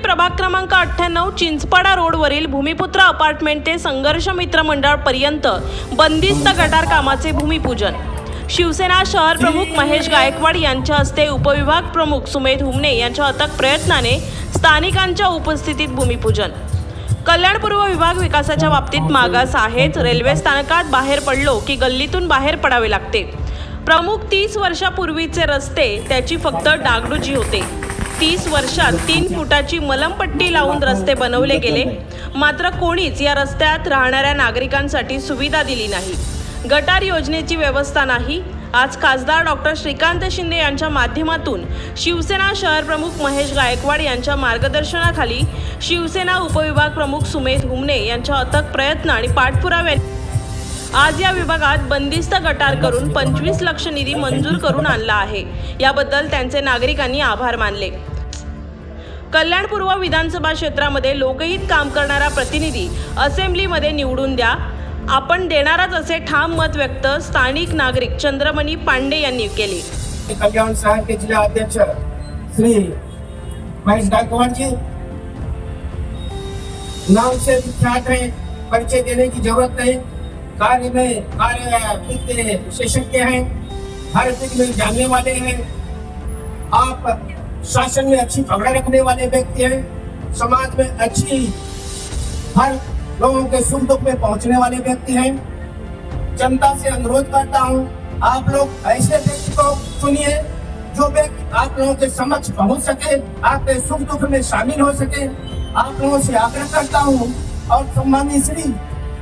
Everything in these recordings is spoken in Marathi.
ओबीसी प्रभाग क्रमांक अठ्ठ्याण्णव चिंचपाडा रोडवरील भूमिपुत्र अपार्टमेंट ते संघर्ष मित्र मंडळ पर्यंत बंदिस्त गटार कामाचे भूमिपूजन. शिवसेना शहर प्रमुख महेश गायकवाड यांच्या हस्ते उपविभाग प्रमुख सुमेध हुमने यांच्या अथक प्रयत्नाने स्थानिकांच्या उपस्थितीत भूमिपूजन. कल्याणपूर्व विभाग विकासाच्या बाबतीत मागास आहेच रेल्वे स्थानकात बाहेर पडलो की गल्लीतून बाहेर पडावे लागते. प्रमुख तीस वर्षापूर्वीचे रस्ते त्याची फक्त डागडुजी होते. तीस वर्षात तीन फुटाची मलमपट्टी लावून रस्ते बनवले गेले. मात्र कोणीच या रस्त्यात राहणाऱ्या नागरिकांसाठी सुविधा दिली नाही. गटार योजनेची व्यवस्था नाही. आज खासदार डॉक्टर श्रीकांत शिंदे यांच्या माध्यमातून शिवसेना शहर प्रमुख महेश गायकवाड यांच्या मार्गदर्शनाखाली शिवसेना उपविभाग प्रमुख सुमेध हुमने यांच्या अथक प्रयत्न आणि पाठपुराव्या आज या विभागात बंदिस्त गटार करून पंचवीस लक्ष निधी मंजूर करून आणला आहे. याबद्दल त्यांचे नागरिकांनी आभार मानले. कल्याण पूर्व विधानसभा क्षेत्रामध्ये लोकहित काम करणारा प्रतिनिधी असेंब्लीमध्ये निवडून द्या. आपण देणारच असे ठाम मत व्यक्त स्थानिक नागरिक चंद्रमणी पांडे यांनी केले. कल्याण शहर जिल्हा अध्यक्ष श्री महेश गायकवाड़ जी नाम से विख्यात है परिचय देने की जरूरत नहीं. कार्य में कार्य विशेषज्ञ हैं हर दिग में जानने वाले हैं आप शासन में अच्छी पकड़ रखने वाले व्यक्ति हैं। समाज में अच्छी, हर लोगों के सुख दुख में पहुँचने वाले व्यक्ति हैं। जनता से अनुरोध करता हूँ, आप लोग ऐसे व्यक्ति को चुनिए, जो व्यक्ति आप लोगों के समक्ष पहुँच सके आपके सुख दुख में शामिल हो सके। आप लोगों से आग्रह करता हूँ और सम्मानित श्री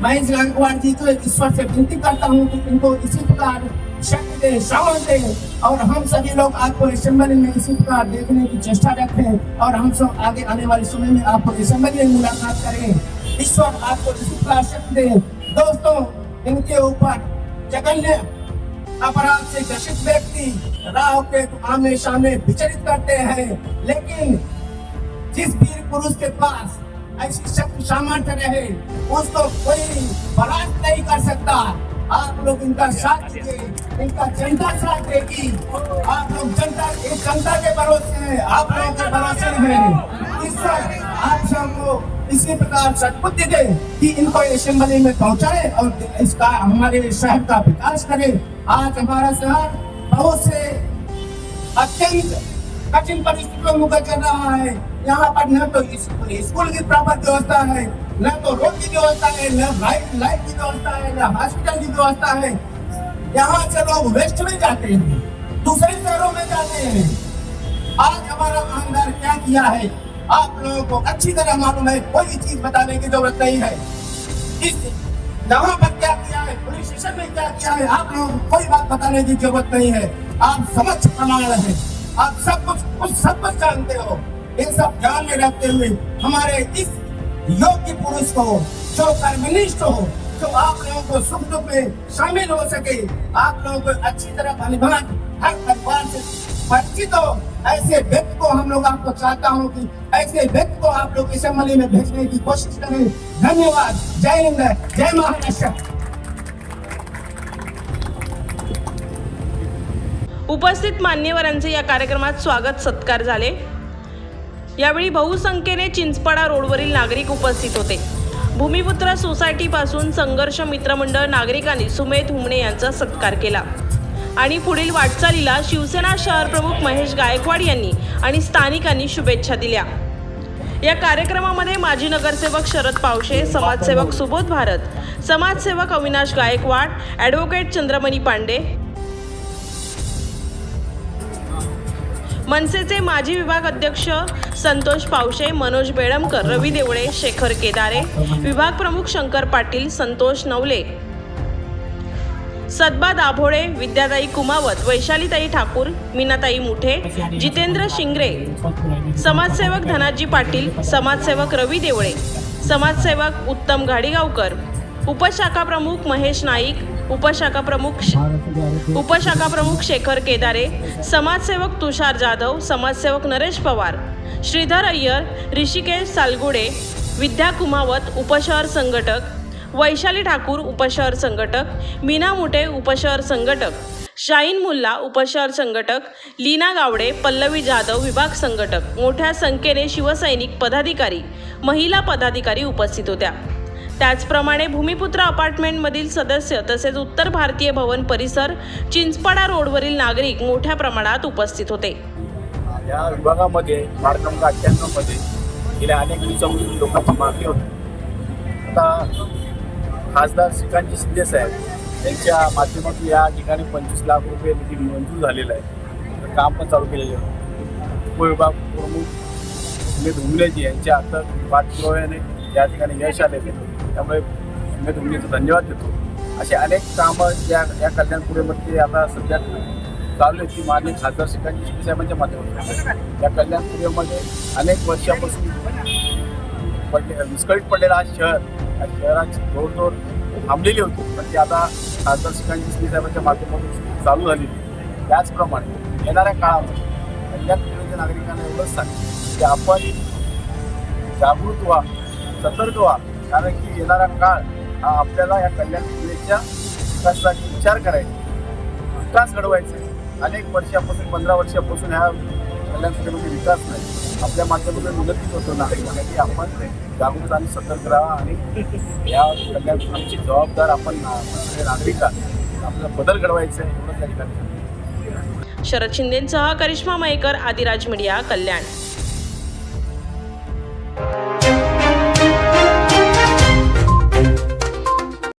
महेश गायकवाड़ जी को ईश्वर से विनती करता हूँ कि इनको इसी प्रकार शक्ति दे सामर्थ दे और हम सभी लोग आपको असेंबली में इसी प्रकार देखने की चेष्टा रखें और हम सब आगे आने वाले समय में आपको असेंबली में मुलाकात करें ईश्वर आपको इसी प्रकार शक्ति दे दोस्तों इनके ऊपर जघन्य अपराध से ग्रसित व्यक्ति राह के आमने सामने विचरित करते हैं लेकिन जिस वीर पुरुष के पास शक्ति सामर्थ्य रहे, उसको कोई परास्त नहीं कर सकता। आप लोग इनका साथ दीजिए, इनका जनता साथ देगी। आप लोग जनता एक जनता के भरोसे हैं, आप लोगों के भरोसे हैं। ईश्वर आप सबको इसी प्रकार सद्बुद्धि दे कि इनको असेंबली में पहुँचाए और इसका, हमारे शहर का विकास करे। आज हमारा शहर बहुत से अत्यंत कठिन परिस्थितियों में गुजर रहा है। यहाँ पर न तो स्कूल की प्रॉपर व्यवस्था है, न तो रोड की व्यवस्था है, न लाइट लाइट की व्यवस्था है, न हॉस्पिटल की व्यवस्था है। यहाँ से लोग वेस्ट में जाते हैं, दूसरे शहरों में जाते हैं। आज हमारा आमदार क्या किया है, आप लोगों को अच्छी तरह मालूम है, कोई चीज़ बताने की ज़रूरत नहीं है। इस, यहाँ पर क्या किया है, पुलिस स्टेशन में क्या किया है, आप लोगों को कोई बात बताने की ज़रूरत नहीं है। आप समझ प्रमाण है, आप सब कुछ कुछ सब कुछ जानते हो। इन सब ध्यान में रखते हुए हमारे इस योग्य पुरुष को हो, जो कर्मनिष्ठ हो जो आप लोगों को सुख दुख में शामिल हो सके आप लोगों को अच्छी तरह भलीभांत हर परिवार से परिचित हो। ऐसे व्यक्ति को हम लोग आपको चाहता हूँ कि ऐसे व्यक्ति को आप लोग असेंबली में भेजने की कोशिश करें। धन्यवाद। जय हिंद। जय महाराष्ट्र। उपस्थित मान्यवरांचे या कार्यक्रमात स्वागत सत्कार झाले. यावेळी बहुसंख्येने चिंचपाडा रोडवरील नागरिक उपस्थित होते. भूमिपुत्र सोसायटीपासून संघर्ष मित्रमंडळ नागरिकांनी सुमेध हुमणे यांचा सत्कार केला. आणि पुढील वाटचालीला शिवसेना शहर प्रमुख महेश गायकवाड यांनी आणि स्थानिकांनी शुभेच्छा दिल्या. या कार्यक्रमामध्ये माजी नगरसेवक शरद पावशे समाजसेवक सुबोध भारत समाजसेवक अविनाश गायकवाड ॲडव्होकेट चंद्रमणी पांडे मनसेचे माजी विभाग अध्यक्ष संतोष पावशे मनोज बेळमकर रवी देवळे शेखर केदारे विभाग प्रमुख शंकर पाटील संतोष नवले सदबा दाभोळे विद्याताई कुमावत वैशालीताई ठाकूर मीनाताई मुठे जितेंद्र शिंगरे समाजसेवक धनाजी पाटील समाजसेवक रवी देवळे समाजसेवक उत्तम घाडीगावकर उपशाखा प्रमुख महेश नाईक उपशाखा प्रमुख उपशाखा प्रमुख शेखर केदारे समाजसेवक तुषार जाधव समाजसेवक नरेश पवार श्रीधर अय्यर ऋषिकेश सालगुडे विद्या कुमावत उपशहर संघटक वैशाली ठाकूर उपशहर संघटक मीना मुटे उपशहर संघटक शाहीन मुल्ला उपशहर संघटक लीना गावडे पल्लवी जाधव विभाग संघटक. मोठ्या संख्येने शिवसैनिक पदाधिकारी महिला पदाधिकारी उपस्थित होत्या. त्याचप्रमाणे भूमिपुत्र अपार्टमेंटमधील सदस्य तसेच उत्तर भारतीय भवन परिसर चिंचपाडा रोडवरील नागरिक मोठ्या प्रमाणात उपस्थित होते. या विभागामध्ये वार्ड क्रमांक अठ्ठ्याण्णवमध्ये गेल्या अनेक दिवसांपासून लोकांची मागणी होती. आता खासदार श्रीकांतजी शिंदे साहेब यांच्या माध्यमातून या ठिकाणी पंचवीस लाख रुपये निधी मंजूर झालेला आहे. तर काम पण चालू केलेलं आहे. उपविभाग प्रमुख सुमेध हुमलेजी यांच्या आता पाठपुराव्याने या ठिकाणी यश आलेले त्यामुळे मी हुमलेचं धन्यवाद देतो. असे अनेक कामं या या कल्याणपुरेमध्ये आता सध्या चालू आहेत. ती मान्य खासदार श्रीकांत साहेबांच्या माध्यमातून. या कल्याणपुरेमध्ये अनेक वर्षापासून पडले विस्कळीत पडलेला हा शहर या शहराची जोडजोड थांबलेली होती. पण ती आता खासदार श्रीकांत शिंदे साहेबांच्या माध्यमातून चालू झालेली त्याचप्रमाणे येणाऱ्या काळामध्ये कल्याणपुरेच्या नागरिकांना एवढंच सांग की आपण जागृत व्हा सतर्क व्हा. कारण की येणारा काळ हा आपल्याला या कल्याण कल्याणपुरेच्या विकासासाठी विचार करायचा विकास घडवायचा आहे. अनेक वर्षापासून पंधरा वर्षापासून ह्या कल्याण कल्याणपुरेमध्ये विकास नाही. आपल्या माध्यमातून उन्नतीच होतो नागरिकांसाठी आपण जागृत आणि सतर्क राहा आणि या कल्याणपुराची जबाबदार आपण ना- आपला बदल घडवायचा आहे. एवढंच या ठिकाणी शरद शिंदेंसह करिश्मा मयेकर आदिराज मीडिया कल्याण.